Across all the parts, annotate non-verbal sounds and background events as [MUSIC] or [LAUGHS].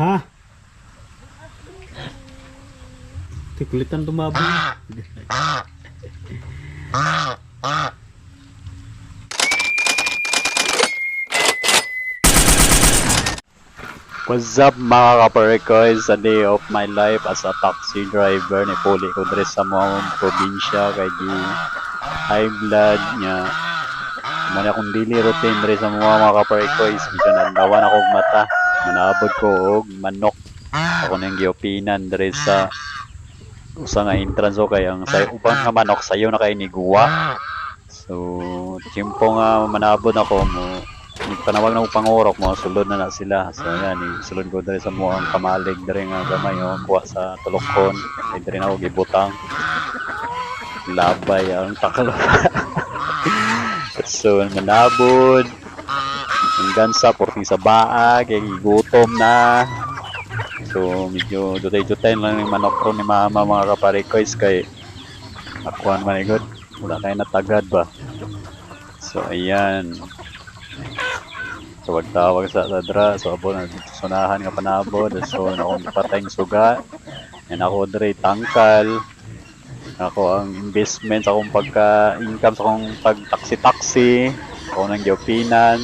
Ha? Tikulitan tumabang. What's up mga kaparekoys sa day of my life as a taxi driver ni Puli ko dres sa mga probinsya. Kay di high blood niya man akong daily routine dres sa mga mga kaparekoys medyo nandawan ako og mata manabod ko og manok. Ako nang giopinan dres sa usa nga entrance o kay ang say uban nga manok sayo na kay ni guwa so timpo nga manabod ako mo panawag na mo pangorok mo sulod na na sila. So yan sulod ko diri sa mo ang kamalig diri nga gamay oh kuha sa tulokon ay diri na ako gibutang. Labay ang takalo. [LAUGHS] So manabod hanggang sa porting sa baag kay gutom na so medyo dutay-dutay lang yung manok ni mama mga kaparikoys kay akuan man igod wala kayo natagad ba so ayan So tawag sa sadra, so abo na sunahan nga panabod, so akong patayng suga. And ako dre tangkal. Ako ang investment sa akong pagka-income sa akong pag-taxi-taxi. Ako nang giopinan.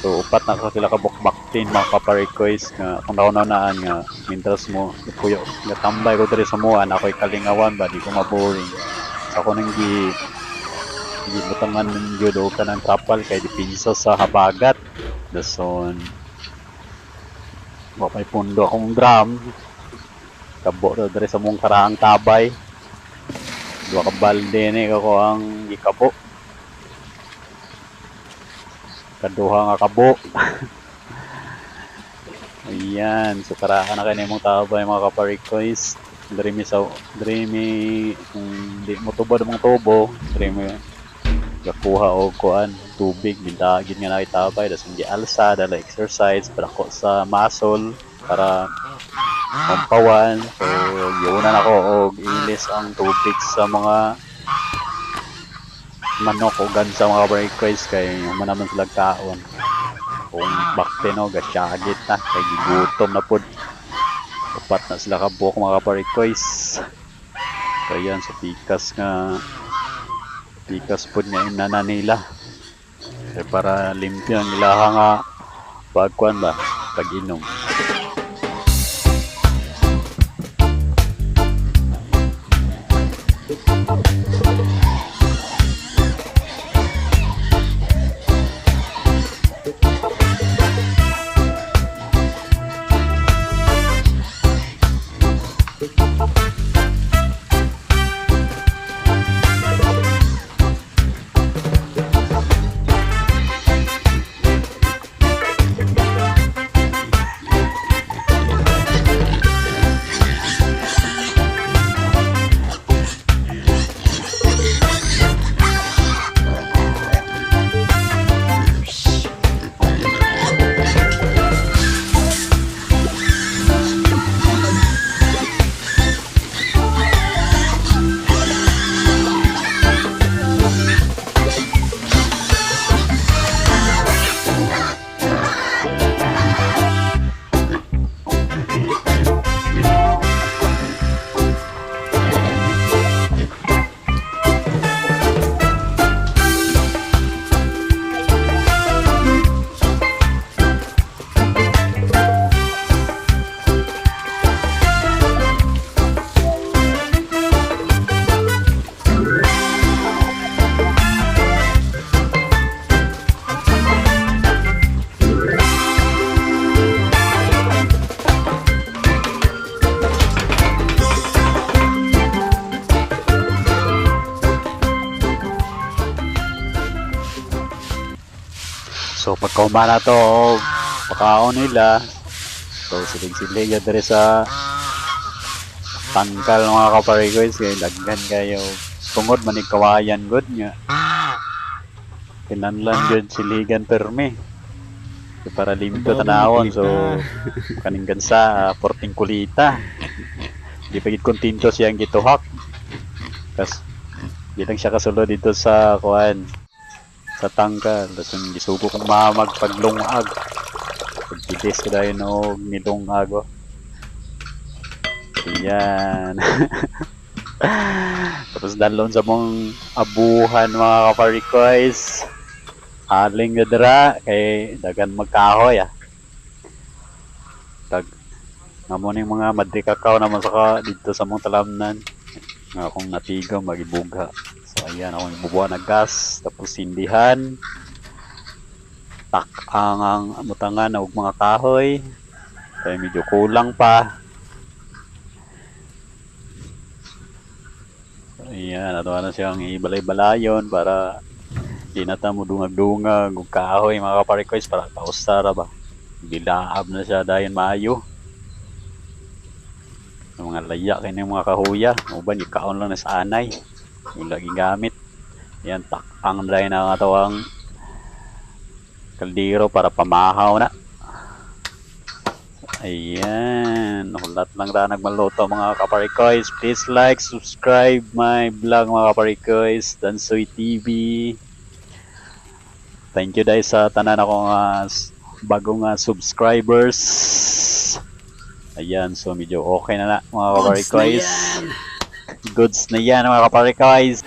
So upat na sa sila ka bukbaktin mga kaparikoys nga kung naunaan nga mintras mo kuyo nga tambay ko dre sa muan ako'y kalingawan ba di ko maboring. So ako nang gi gibutangan ng judo ka ng kapal kay dipinsa sa habagat. Dason wa may pundo akong drum. Kabo na dere sa mong karaang tabay. Dua ka balde ni ako ang gikabo kaduha nga kabo. [LAUGHS] Ayan so karahan na kayo na mong tabay mga kaparikoys diri mi sa diri mi kung di mo tubod mong tubo diri mi gakuha og kuan tubig bintagin nga nakitabay das hindi alsa dala exercise para ko sa muscle para mampawan. So yunan ako og ilis ang tubig sa mga manok o gan sa mga breakers kay man naman sila kaon kung bakte no gasyagit na kay gigutom na pud upat na sila ka buok mga breakers so yan sa pikas nga pikas po nga inana nila. Kaya para limpyo ang ilaha nga pagkuan ba pag-inom So pagkauma na to, pakaon nila. So silig-silig yan dere sa tangkal mga kaparigoys kay daghan kayo. Tungod man ni kawayan good nga. Kinanlan jud siligan permi. So, para limpyo tanawon so kaning gansa porting kulita. Di pa gid kontinto siyang gituhak. Kas di lang siya kasulod dito sa kuan sa tangkal tapos yung gisugo kong mamag paglungag pag i-test ko dahil no nitong ago. Ayan. [LAUGHS] Tapos dalon sa mong abuhan mga kaparikoys. Aling gadra kay dagan magkahoy ah. Tag Namo ning mga madri kakao naman saka dito sa mong talamnan. Nga akong natigaw magibuga. So ayan akong ibubuha na gas tapos sindihan. Tak ang ang mutangan og mga kahoy. Kaya medyo kulang pa. So, ayan, ato na siyang ibalay-balayon para di na ta mo dungag-dungag og kahoy mga kaparikoys para paustara ba. Dilaab na siya dahil maayo. Mga laya kay mga kahuya, uban ikaon lang na sa anay. Yung lagi gamit. Yan tak ang dahil na katawang kaldero para pamahaw na. Ayan, hulat lang ra nagmaluto mga kaparikoys. Please like, subscribe my vlog mga kaparikoys, Dansoy TV. Thank you dahil sa tanan akong uh, bagong uh, subscribers. Ayan, so medyo okay na na mga kaparikoys. Goods na yan mga kaparikoys.